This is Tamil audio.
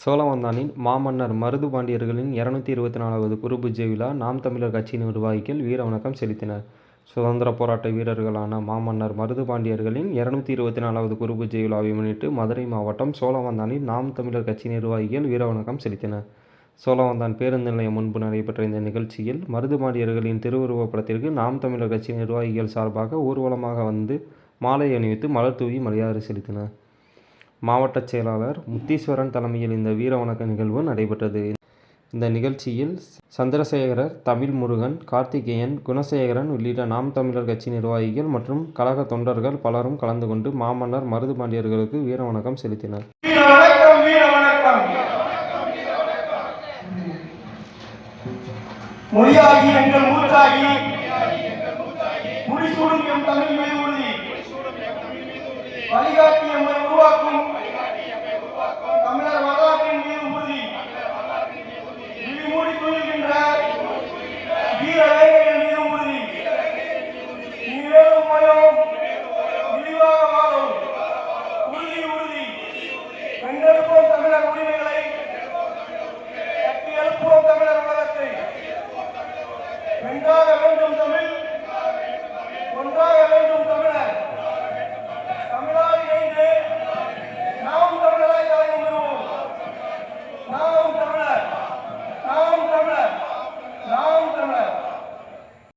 சோழவந்தானின் மாமன்னர் மருது பாண்டியர்களின் இருநூத்தி இருபத்தி நாலாவது குருபூஜை விழா நாம் தமிழர் கட்சி நிர்வாகிகள் வீர வணக்கம் செலுத்தினர். சுதந்திர போராட்ட வீரர்களான மாமன்னர் மருது பாண்டியர்களின் இருநூத்தி இருபத்தி நாலாவது குருபூஜை விழாவை முன்னிட்டு மதுரை மாவட்டம் சோழவந்தானில் நாம் தமிழர் கட்சி நிர்வாகிகள் வீர வணக்கம் செலுத்தினர். சோழவந்தான் பேருந்து நிலையம் முன்பு நடைபெற்ற இந்த நிகழ்ச்சியில் மருது பாண்டியர்களின் திருவுருவப் படத்திற்கு நாம் தமிழர் கட்சி நிர்வாகிகள் சார்பாக ஊர்வலமாக வந்து மாலை அணிவித்து மலர் தூவி மரியாதை செலுத்தினர். மாவட்ட செயலாளர் முத்தீஸ்வரன் தலைமையில் இந்த வீர வணக்க நிகழ்வு நடைபெற்றது. இந்த நிகழ்ச்சியில் சந்திரசேகரர் தமிழ் முருகன் கார்த்திகேயன் குணசேகரன் உள்ளிட்ட நாம் தமிழர் கட்சி நிர்வாகிகள் மற்றும் கழக தொண்டர்கள் பலரும் கலந்து கொண்டு மாமன்னர் மருது பாண்டியர்களுக்கு வீர வணக்கம் செலுத்தினர். மொழியாகி எங்கள் மூச்சாகி முடிசூடும் எம் தமிழ் மீது உறுதி வழிகாட்டி உரிமை